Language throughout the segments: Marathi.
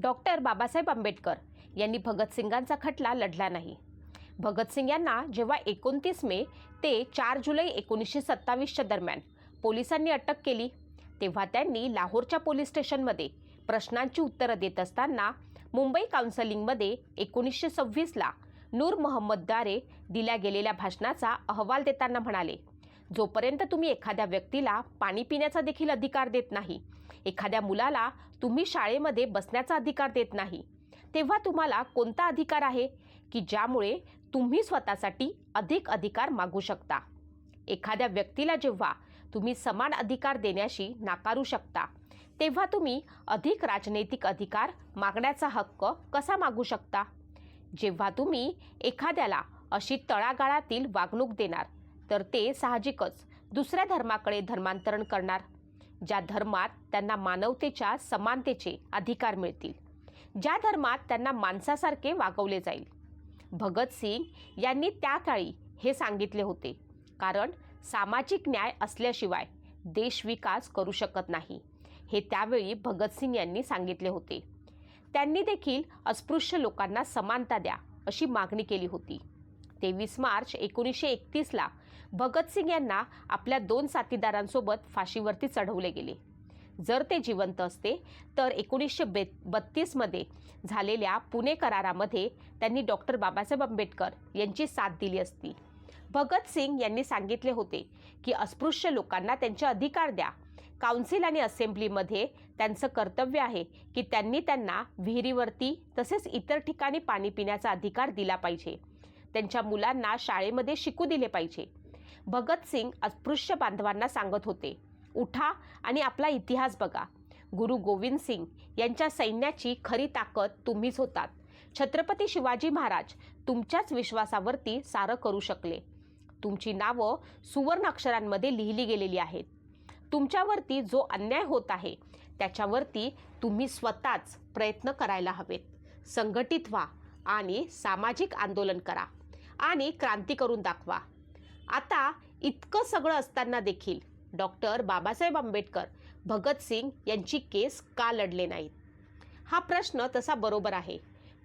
डॉक्टर बाबासाहेब आंबेडकर यांनी भगतसिंगांचा खटला लढला नाही. भगतसिंग यांना जेव्हा एकोणतीस मे ते चार जुलै एकोणीसशे सत्तावीसच्या दरम्यान पोलिसांनी अटक केली तेव्हा त्यांनी लाहोरच्या पोलीस स्टेशनमध्ये प्रश्नांची उत्तरं देत असताना मुंबई काउन्सिलिंगमध्ये एकोणीसशे सव्वीसला नूर मोहम्मदद्वारे दिल्या गेलेल्या भाषणाचा अहवाल देताना म्हणाले जोपर्यंत तुम्ही एखाद्या व्यक्तीला पाणी पिण्याचा देखील अधिकार देत नाही एखाद्या मुलाला तुम्ही शाळेमध्ये बसण्याचा अधिकार देत नाही तेव्हा तुम्हाला कोणता अधिकार आहे की ज्यामुळे तुम्ही स्वतःसाठी अधिक अधिकार मागू शकता? एखाद्या व्यक्तीला जेव्हा तुम्ही समान अधिकार देण्याशी नाकारू शकता तेव्हा तुम्ही अधिक राजनैतिक अधिकार मागण्याचा हक्क कसा मागू शकता? जेव्हा तुम्ही एखाद्याला अशी तळागाळातील वागणूक देणार तर ते साहजिकच दुसऱ्या धर्माकडे धर्मांतरण करणार. ज्या धर्मात त्यांना मानवतेच्या समानतेचे अधिकार मिळतील ज्या धर्मात त्यांना माणसासारखे वागवले जाईल. भगतसिंग यांनी त्या काळी हे सांगितले होते कारण सामाजिक न्याय असल्याशिवाय देश विकास करू शकत नाही हे त्यावेळी भगतसिंग यांनी सांगितले होते. त्यांनी देखील अस्पृश्य लोकांना समानता द्या अशी मागणी केली होती. तेवीस मार्च एकोणीसशे एकतीसला भगतसिंग यांना आपल्या दोन साथीदारांसोबत फाशीवरती चढवले गेले. जर ते जिवंत असते तर एकोणीसशे बे बत्तीसमध्ये झालेल्या पुणे करारामध्ये त्यांनी डॉक्टर बाबासाहेब आंबेडकर यांची साथ दिली असती. भगतसिंग यांनी सांगितले होते की अस्पृश्य लोकांना त्यांचे अधिकार द्या. काउन्सिल आणि असेंब्लीमध्ये त्यांचं कर्तव्य आहे की त्यांनी त्यांना विहिरीवरती तसेच इतर ठिकाणी पाणी पिण्याचा अधिकार दिला पाहिजे. त्यांच्या मुलांना शाळेमध्ये शिकू दिले पाहिजे. भगतसिंग अस्पृश्य बांधवांना सांगत होते. उठा आणि आपला इतिहास बघा. गुरु गोविंद सिंग यांच्या सैन्याची खरी ताकद तुम्हीच होतात. छत्रपती शिवाजी महाराज तुमच्याच विश्वासावरती सारं करू शकले. तुमची नावं सुवर्ण अक्षरांमध्ये लिहिली गेलेली आहेत. तुमच्यावरती जो अन्याय होत आहे त्याच्यावरती तुम्ही स्वतःच प्रयत्न करायला हवेत. संघटित व्हा आणि सामाजिक आंदोलन करा आणि क्रांती करून दाखवा. आता इतकं सगळं असताना देखील डॉक्टर बाबासाहेब आंबेडकर भगतसिंग यांची केस का लढले नाहीत? हा प्रश्न तसा बरोबर आहे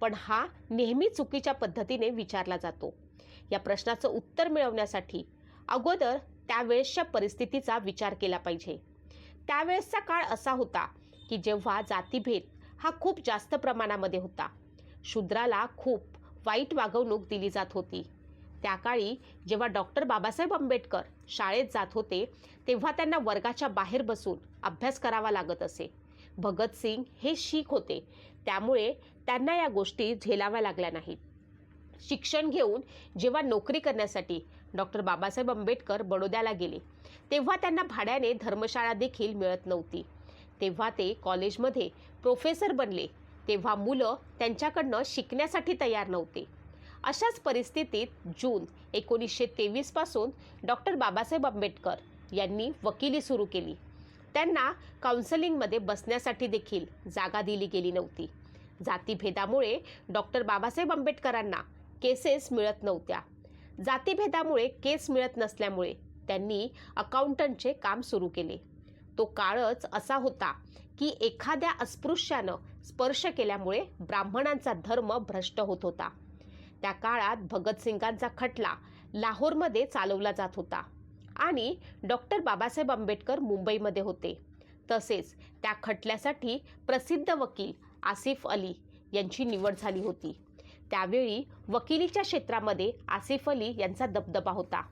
पण हा नेहमी चुकीच्या पद्धतीने विचारला जातो. या प्रश्नाचं उत्तर मिळवण्यासाठी अगोदर त्यावेळेसच्या परिस्थितीचा विचार केला पाहिजे. त्यावेळेसचा काळ असा होता की जेव्हा जातीभेद हा खूप जास्त प्रमाणामध्ये होता. शूद्राला खूप वाईट वागवणूक दिली जात होती. त्या काळी जेव्हा डॉक्टर बाबासाहेब आंबेडकर शाळेत जात होते तेव्हा त्यांना वर्गाच्या बाहेर बसून अभ्यास करावा लागत असे. भगतसिंग हे शीख होते. त्यामुळे त्यांना या गोष्टी झेलाव्या लागल्या नाहीत. शिक्षण घेऊन जेव्हा नोकरी करण्यासाठी डॉक्टर बाबासाहेब आंबेडकर बडोद्याला गेले तेव्हा त्यांना भाड्याने धर्मशाळा देखील मिळत नव्हती. तेव्हा ते कॉलेजमध्ये प्रोफेसर बनले. तेव्हा मुलं त्यांच्याकडनं शिकण्यासाठी तयार नव्हते. अशाच परिस्थितीत जून एकोणीसशे तेवीसपासून डॉक्टर बाबासाहेब आंबेडकर यांनी वकिली सुरू केली. त्यांना काउन्सिलिंगमध्ये बसण्यासाठी देखील जागा दिली गेली नव्हती. जातीभेदामुळे डॉक्टर बाबासाहेब आंबेडकरांना केसेस मिळत नव्हत्या. जातीभेदामुळे केस मिळत नसल्यामुळे त्यांनी अकाउंटंटचे काम सुरू केले. तो काळच असा होता की एखाद्या अस्पृश्यानं स्पर्श केल्यामुळे ब्राह्मणांचा धर्म भ्रष्ट होत होता. त्या काळात भगतसिंगांचा खटला लाहोरमध्ये चालवला जात होता. आणि डॉक्टर बाबासाहेब आंबेडकर मुंबईमध्ये होते. तसेच त्या खटल्यासाठी प्रसिद्ध वकील आसिफ अली यांची निवड झाली होती. त्यावेळी वकिलीच्या क्षेत्रामध्ये आसिफ अली यांचा दबदबा होता.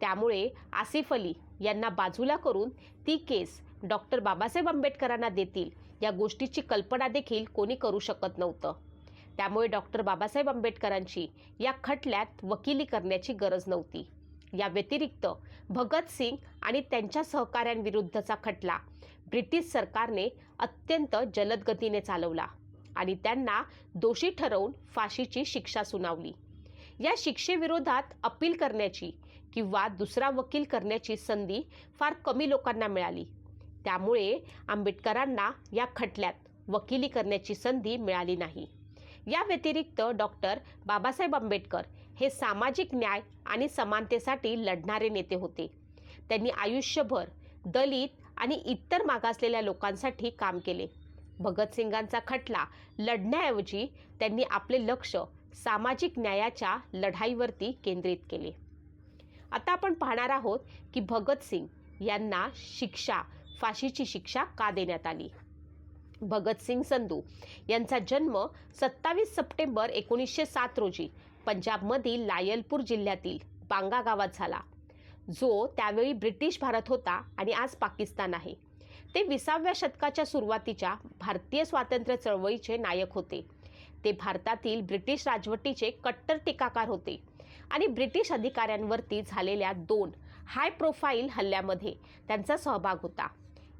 त्यामुळे आसिफ अली यांना बाजूला करून ती केस डॉक्टर बाबासाहेब आंबेडकरांना देतील या गोष्टीची कल्पना देखील कोणी करू शकत नव्हतं. त्यामुळे डॉक्टर बाबासाहेब आंबेडकरांची या खटल्यात वकिली करण्याची गरज नव्हती. या व्यतिरिक्त भगतसिंग आणि त्यांच्या सहकाऱ्यांविरुद्धचा खटला ब्रिटिश सरकारने अत्यंत जलद गतीने चालवला आणि त्यांना दोषी ठरवून फाशीची शिक्षा सुनावली. या शिक्षेविरोधात अपील करण्याची किंवा दुसरा वकील करण्याची संधी फार कमी लोकांना मिळाली. त्यामुळे आंबेडकरांना या खटल्यात वकिली करण्याची संधी मिळाली नाही. या व्यतिरिक्त डॉक्टर बाबासाहेब आंबेडकर हे सामाजिक न्याय आणि समानतेसाठी लढणारे नेते होते. त्यांनी आयुष्यभर दलित आणि इतर मागासलेल्या लोकांसाठी काम केले. भगतसिंगांचा खटला लढण्याऐवजी त्यांनी आपले लक्ष सामाजिक न्यायाच्या लढाईवरती केंद्रित केले. आता आपण पाहणार आहोत की भगतसिंग यांना शिक्षा फाशीची शिक्षा का देण्यात आली? भगतसिंग संधू यांचा जन्म सत्तावीस सप्टेंबर एकोणीसशे सात रोजी पंजाबमधील लायलपूर जिल्ह्यातील बांगा गावात झाला. जो त्यावेळी ब्रिटिश भारत होता आणि आज पाकिस्तान आहे. ते विसाव्या शतकाच्या सुरुवातीच्या भारतीय स्वातंत्र्य चळवळीचे नायक होते. ते भारतातील ब्रिटिश राजवटीचे कट्टर टीकाकार होते आणि ब्रिटिश अधिकाऱ्यांवरती झालेल्या दोन हाय प्रोफाईल हल्ल्यामध्ये त्यांचा सहभाग होता.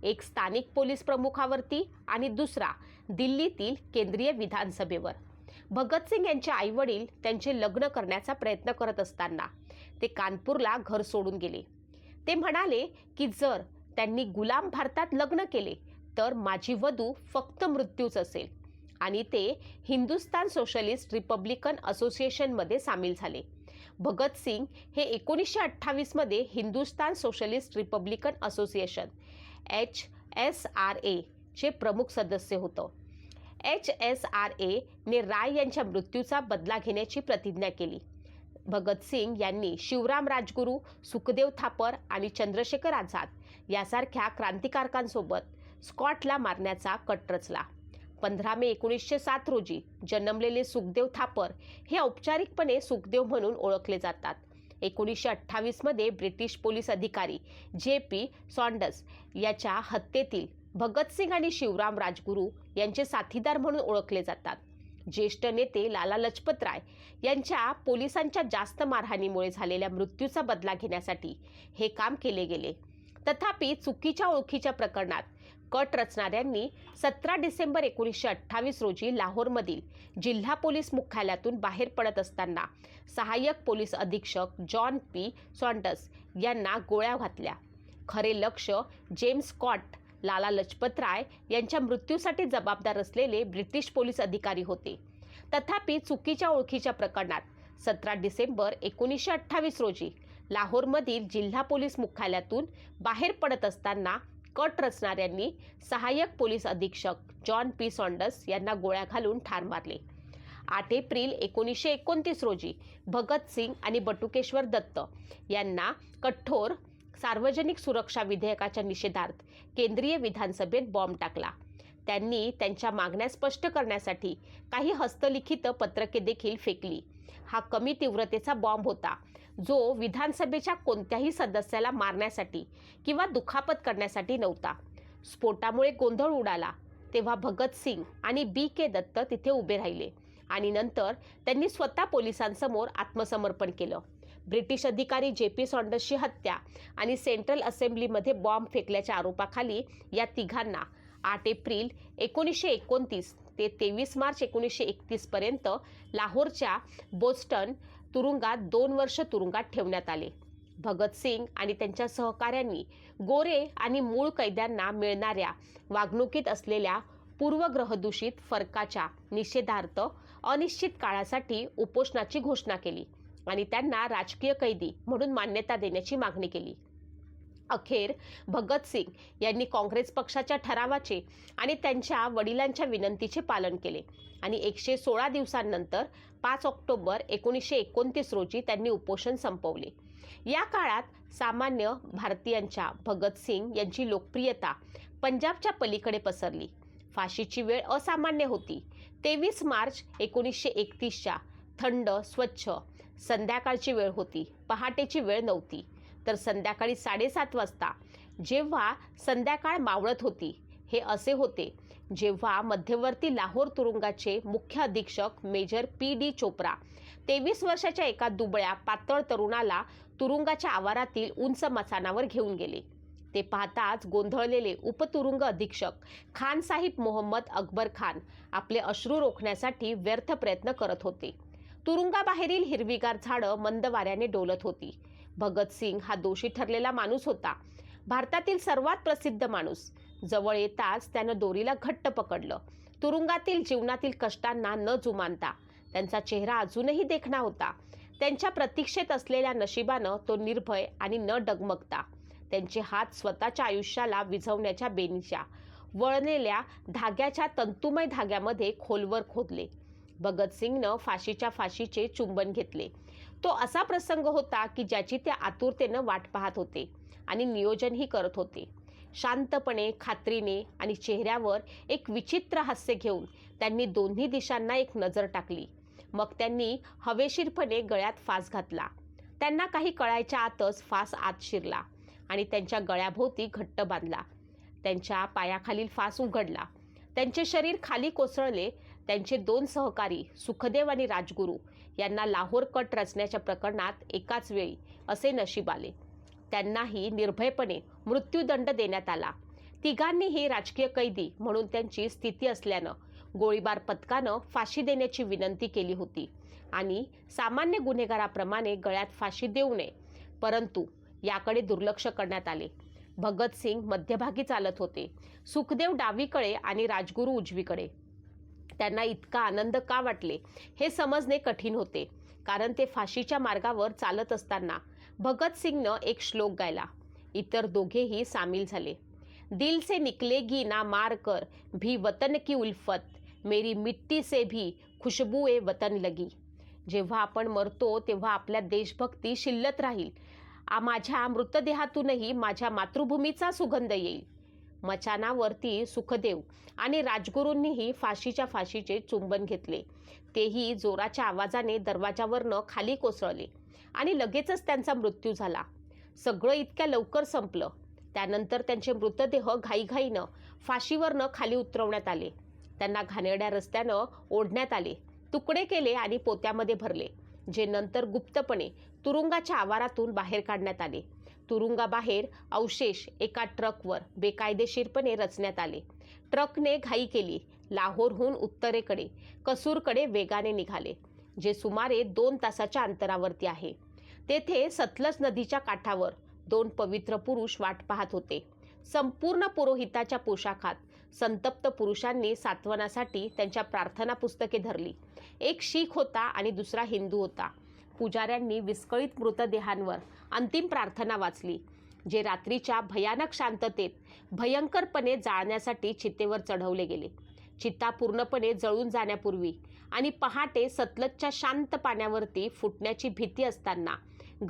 एक स्थानिक पोलीस प्रमुखावरती आणि दुसरा दिल्लीतील केंद्रीय विधानसभेवर. भगतसिंग यांचे आईवडील त्यांचे लग्न करण्याचा प्रयत्न करत असताना ते कानपूरला घर सोडून गेले. ते म्हणाले की जर त्यांनी गुलाम भारतात लग्न केले तर माझी वधू फक्त मृत्यूच असेल. आणि ते हिंदुस्तान सोशलिस्ट रिपब्लिकन असोसिएशनमध्ये सामील झाले. भगतसिंग हे एकोणीसशे अठ्ठावीसमध्ये Hindustan Socialist Republican Association H S R एचे प्रमुख सदस्य होतं. एच एस आर एने राय यांच्या मृत्यूचा बदला घेण्याची प्रतिज्ञा केली. भगतसिंग यांनी शिवराम राजगुरू सुखदेव थापर आणि चंद्रशेखर आझाद यासारख्या क्रांतिकारकांसोबत स्कॉटला मारण्याचा कट रचला. पंधरा मे एकोणीसशे सात रोजी जन्मलेले सुखदेव थापर हे औपचारिकपणे सुखदेव म्हणून ओळखले जातात. एकोणीसशे अठ्ठावीसमध्ये ब्रिटिश पोलीस अधिकारी जे पी सॉन्डस याच्या हत्येतील भगतसिंग आणि शिवराम राजगुरू यांचे साथीदार म्हणून ओळखले जातात. ज्येष्ठ नेते लाला लजपत राय यांच्या पोलिसांच्या जास्त मारहाणीमुळे झालेल्या मृत्यूचा बदला घेण्यासाठी हे काम केले गेले. तथापि चुकीच्या ओळखीच्या प्रकरणात कट रचणाऱ्यांनी सतरा डिसेंबर एकोणीसशे अठ्ठावीस रोजी लाहोरमधील जिल्हा पोलीस मुख्यालयातून बाहेर पडत असताना सहाय्यक पोलीस अधीक्षक जॉन पी सॉन्डस यांना गोळ्या घातल्या. खरे लक्ष जेम्स स्कॉट लाला लजपतराय यांच्या मृत्यूसाठी जबाबदार असलेले ब्रिटिश पोलीस अधिकारी होते. तथापि चुकीच्या ओळखीच्या प्रकरणात सतरा डिसेंबर एकोणीसशे अठ्ठावीस रोजी लाहोरमधील जिल्हा पोलीस मुख्यालयातून बाहेर पडत असताना कट रचणाऱ्यांनी सहाय्यक पोलीस अधीक्षक जॉन पी सॉन्डस यांना गोळ्या घालून ठार मारले. आठ एप्रिल एकोणीसशे एकोणतीस रोजी भगतसिंग आणि बटुकेश्वर दत्त यांना कठोर सार्वजनिक सुरक्षा विधेयकाच्या निषेधार्थ केंद्रीय विधानसभेत बॉम्ब टाकला. त्यांनी त्यांच्या मागण्या स्पष्ट करण्यासाठी काही हस्तलिखित पत्रके देखील फेकली. हा कमी तीव्रतेचा बॉम्ब होता. जो विधानसभेच्या कोणत्याही सदस्याला मारण्यासाठी किंवा दुखापत करण्यासाठी नव्हता. स्फोटामुळे गोंधळ उडाला तेव्हा भगतसिंग आणि बी के दत्त तिथे उभे राहिले आणि नंतर त्यांनी स्वतः पोलिसांसमोर आत्मसमर्पण केलं. ब्रिटिश अधिकारी जे पी सॉन्डर्सची हत्या आणि सेंट्रल असेंब्लीमध्ये बॉम्ब फेकल्याच्या आरोपाखाली या तिघांना आठ एप्रिल एकोणीसशे एकोणतीस ते तेवीस मार्च एकोणीसशे एकतीसपर्यंत लाहोरच्या बोस्टन तुरुंगात दोन वर्ष तुरुंगात ठेवण्यात आले. भगतसिंग आणि त्यांच्या सहकाऱ्यांनी गोरे आणि मूळ कैद्यांना मिळणाऱ्या वागणुकीत असलेल्या पूर्वग्रहदूषित फरकाच्या निषेधार्थ अनिश्चित काळासाठी उपोषणाची घोषणा केली आणि त्यांना राजकीय कैदी म्हणून मान्यता देण्याची मागणी केली. अखेर भगतसिंग यांनी काँग्रेस पक्षाच्या ठरावाचे आणि त्यांच्या वडिलांच्या विनंतीचे पालन केले. आणि एकशे सोळा दिवसांनंतर पाच ऑक्टोबर एकोणीसशे एकोणतीस रोजी त्यांनी उपोषण संपवले. या काळात सामान्य भारतीयांच्या भगतसिंग यांची लोकप्रियता पंजाबच्या पलीकडे पसरली. फाशीची वेळ असामान्य होती. तेवीस मार्च एकोणीसशे एकतीसच्या थंड स्वच्छ संध्याकाळची वेळ होती. पहाटेची वेळ नव्हती. तर संध्याकाळी साडेसात वाजता जेव्हा संध्याकाळ मावळत होती हे असे होते जेव्हा मध्यवर्ती लाहोर तुरुंगाचे मुख्य अधीक्षक मेजर पी डी चोप्रा तेवीस वर्षाच्या एका दुबळ्या पातळ तरुणाला तुरुंगाच्या आवारातील उंच मचानावर घेऊन गेले. ते पाहताच गोंधळलेले उपतुरुंग अधीक्षक खान साहिब मोहम्मद अकबर खान आपले अश्रू रोखण्यासाठी व्यर्थ प्रयत्न करत होते. तुरुंगाबाहेरील हिरवीगार झाडं मंद वाऱ्याने डोलत होती. भगतसिंग हा दोषी ठरलेला माणूस होता. भारतातील सर्वात प्रसिद्ध माणूस. जवळ येताच त्यानं दोरीला घट्ट पकडलं. तुरुंगातील जीवनातील कष्टांना न जुमानता. त्यांचा चेहरा अजूनही देखणा होता. त्यांच्या प्रतीक्षेत असलेल्या नशिबानं तो निर्भय आणि न डगमगता. त्यांचे हात स्वतःच्या आयुष्याला विझवण्याच्या बेनीच्या. वळलेल्या धाग्याच्या तंतुमय धाग्यामध्ये खोलवर खोदले. भगतसिंगनं फाशीच्या फाशीचे चुंबन घेतले. तो असा प्रसंग होता की ज्याची ते आतुरतेनं वाट पाहत होते आणि नियोजनही करत होते. शांतपणे खात्रीने आणि चेहऱ्यावर एक विचित्र हास्य घेऊन त्यांनी दोन्ही दिशांना एक नजर टाकली. मग त्यांनी हवेशीरपणे गळ्यात फास घातला. त्यांना काही कळायच्या आतच फास आत शिरला आणि त्यांच्या गळ्याभोवती घट्ट बांधला. त्यांच्या पायाखालील फास उघडला. त्यांचे शरीर खाली कोसळले. त्यांचे दोन सहकारी सुखदेव आणि राजगुरू यांना लाहोर कट रचण्याच्या प्रकरणात एकाच वेळी असे नशीब आले. त्यांनाही निर्भयपणे मृत्यूदंड देण्यात आला. तिघांनीही राजकीय कैदी म्हणून त्यांची स्थिती असल्यानं गोळीबार पथकानं फाशी देण्याची विनंती केली होती आणि सामान्य गुन्हेगाराप्रमाणे गळ्यात फाशी देऊ नये परंतु याकडे दुर्लक्ष करण्यात आले. भगतसिंग मध्यभागी चालत होते. सुखदेव डावीकडे आणि राजगुरू उजवीकडे. त्यांना इतका आनंद का वाटले? हे समजणे कठीण होते. कारण ते फाशीच्या मार्गावर चालत असताना भगतसिंगनं एक श्लोक गायला. इतर दोघेही सामील झाले. दिल से निकलेगी ना मार कर भी वतन की उल्फत मेरी मिट्टी से भी खुशबू ए वतन लगी. जेव्हा आपण मरतो तेव्हा आपल्या देशभक्ती शिल्लत राहील. माझ्या मृतदेहातूनही माझ्या मातृभूमीचा सुगंध येईल. मचानावरती सुखदेव आणि राजगुरूंनीही फाशीच्या फाशीचे चुंबन घेतले. तेही जोराच्या आवाजाने दरवाजावरनं खाली कोसळले आणि लगेचच त्यांचा मृत्यू झाला. सगळं इतक्या लवकर संपलं. त्यानंतर त्यांचे मृतदेह घाईघाईनं फाशीवरनं खाली उतरवण्यात आले. त्यांना घाणेरड्या रस्त्यानं ओढण्यात आले. तुकडे केले आणि पोत्यामध्ये भरले जे नंतर गुप्तपणे तुरुंगाच्या आवारातून बाहेर काढण्यात आले. तुरुंगाबाहेर अवशेष एका ट्रकवर बेकायदेशीरपणे रचण्यात आले. ट्रकने घाई केली. लाहोरहून उत्तरेकडे कसूरकडे वेगाने निघाले जे सुमारे दोन तासाच्या अंतरावरती आहे. तेथे सतलज नदीच्या काठावर दोन पवित्र पुरुष वाट पाहत होते. संपूर्ण पुरोहिताच्या पोशाखात संतप्त पुरुषांनी सात्वनासाठी त्यांच्या प्रार्थना पुस्तके धरली. एक शीख होता आणि दुसरा हिंदू होता. पुजाऱ्यांनी विस्कळीत मृतदेहांवर अंतिम प्रार्थना वाचली. जे रात्रीच्या भयानक शांततेत भयंकरपणे जाळण्यासाठी चितेवर चढवले गेले. चित्ता पूर्णपणे जळून जाण्यापूर्वी आणि पहाटे सतलजच्या शांत पाण्यावरती फुटण्याची भीती असताना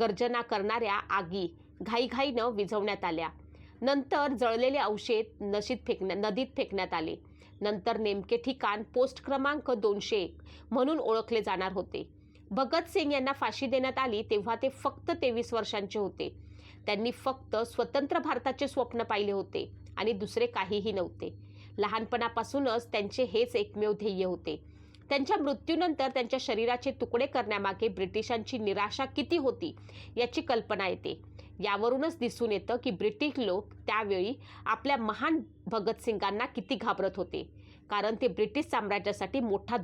गर्जना करणाऱ्या आगी घाईघाईनं विझवण्यात आल्या. नंतर जळलेले अवशेष नशीत फेकण्या नदीत फेकण्यात आले. नंतर नेमके ठिकाण पोस्ट क्रमांक दोनशे एक म्हणून ओळखले जाणार होते. भगतसिंग यांना फाशी देण्यात आली तेव्हा ते फक्त तेवीस वर्षांचे होते. त्यांनी फक्त स्वतंत्र भारताचे स्वप्न पाहिले होते आणि दुसरे काहीही नव्हते. लहानपणापासूनच त्यांचे हेच एकमेव ध्येय होते. त्यांच्या मृत्यूनंतर त्यांच्या शरीराचे तुकडे करण्यामागे ब्रिटिशांची निराशा किती होती याची कल्पना येते. यावरूनच दिसून येतं की ब्रिटिश लोक त्यावेळी आपल्या महान भगतसिंगांना किती घाबरत होते. कारण ते ब्रिटिश साम्राज्यासाठी मोठा